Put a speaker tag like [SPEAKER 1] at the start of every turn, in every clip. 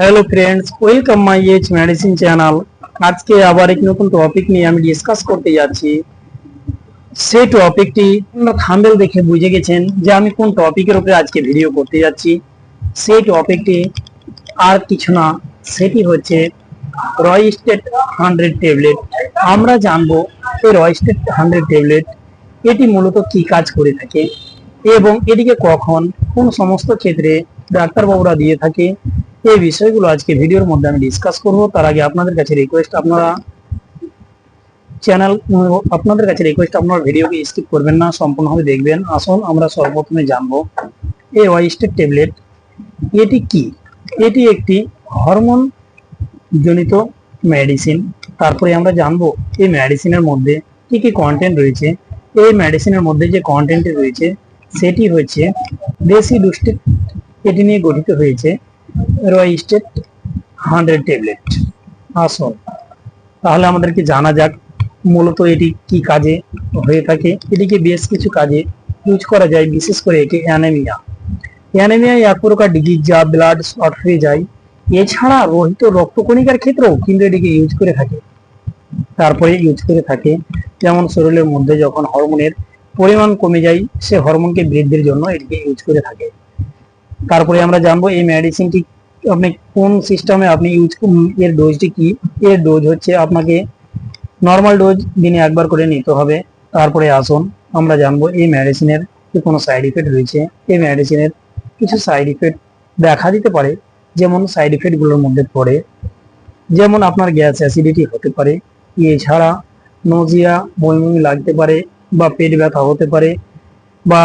[SPEAKER 1] Hello friends welcome my age medicine channel আজকে আবার এক নতুন টপিক নিয়ে আমি ডিসকাস করতে যাচ্ছি। সেই টপিকটি আপনারা থাম্বেল দেখে বুঝে গেছেন যে আমি কোন টপিকের উপরে আজকে ভিডিও করতে যাচ্ছি। সেই টপিকটি আর কিছু না, সেটি হচ্ছে রয়স্টেট হান্ড্রেড ট্যাবলেট আমরা জানব এই রয়স্টেট হান্ড্রেড ট্যাবলেট এটি মূলত কি কাজ করে থাকে এবং এটিকে কখন কোন সমস্ত ক্ষেত্রে ডাক্তারবাবুরা দিয়ে থাকে এই বিষয়গুলো আজকে ভিডিওর মধ্যে আমি ডিসকাস করব। তার আগে আপনাদের কাছে রিকোয়েস্ট আপনারা চ্যানেল আপনাদের কাছে রিকোয়েস্ট আপনারা ভিডিওকে স্কিপ করবেন না, সম্পূর্ণভাবে দেখবেন। আসুন, আমরা সর্বপ্রথমে জানব, এই ওয়াইস্টেড ট্যাবলেট এটি কি? এটি একটি হরমোন জনিত মেডিসিন তারপরে আমরা জানব, এই মেডিসিনের মধ্যে কি কি কন্টেন্ট রয়েছে? এই মেডিসিনের মধ্যে যে কন্টেন্ট রয়েছে, সেটি হচ্ছে বেশি দুষ্টি, এটি নিয়ে গঠিত হয়েছে। রয়স্টেট হান্ড্রেড ট্যাবলেট। আসুন, তাহলে আমাদেরকে জানা যাক মূলত এটি কি কাজে হয়ে থাকে। এটিকে বেশ কিছু কাজে ইউজ করা যায়, বিশেষ করে এটি অ্যানেমিয়া। অ্যানেমিয়া এক প্রকার ডিজিজ যা ব্লাড শর্ট হয়ে যায়। এছাড়া রোহিত রক্তকণিকার ক্ষেত্রেও কিন্তু এটিকে ইউজ করে থাকে। তারপরে ইউজ করে থাকে যেমন শরীরের মধ্যে যখন হরমোনের পরিমাণ কমে যায়, সে হরমোনকে বৃদ্ধির জন্য এটিকে ইউজ করে থাকে। তারপরে আমরা জানব এই মেডিসিনটি আপনি কোন সিস্টেমে আপনি ইউজ এর ডোজটি কি? এর ডোজ হচ্ছে আপনাকে নর্মাল ডোজ দিনে একবার করে নিতে হবে। তারপরে আসুন, আমরা জানব এই মেডিসিনের কি কোনো সাইড ইফেক্ট রয়েছে। এই মেডিসিনের কিছু সাইড ইফেক্ট দেখা দিতে পারে। যেমন সাইড ইফেক্টগুলোর মধ্যে পড়ে। যেমন আপনার গ্যাস অ্যাসিডিটি হতে পারে। এছাড়া নোজিয়া বমি লাগতে পারে বা পেট ব্যথা হতে পারে। বা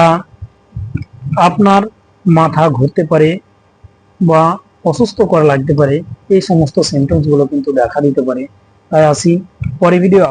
[SPEAKER 1] আপনার মাথা ঘুরতে পারে বা অসুস্থ করা লাগতে পারে, এই সমস্ত সিমটমসগুলো কিন্তু দেখা দিতে পারে। তাই আসি পরে ভিডিও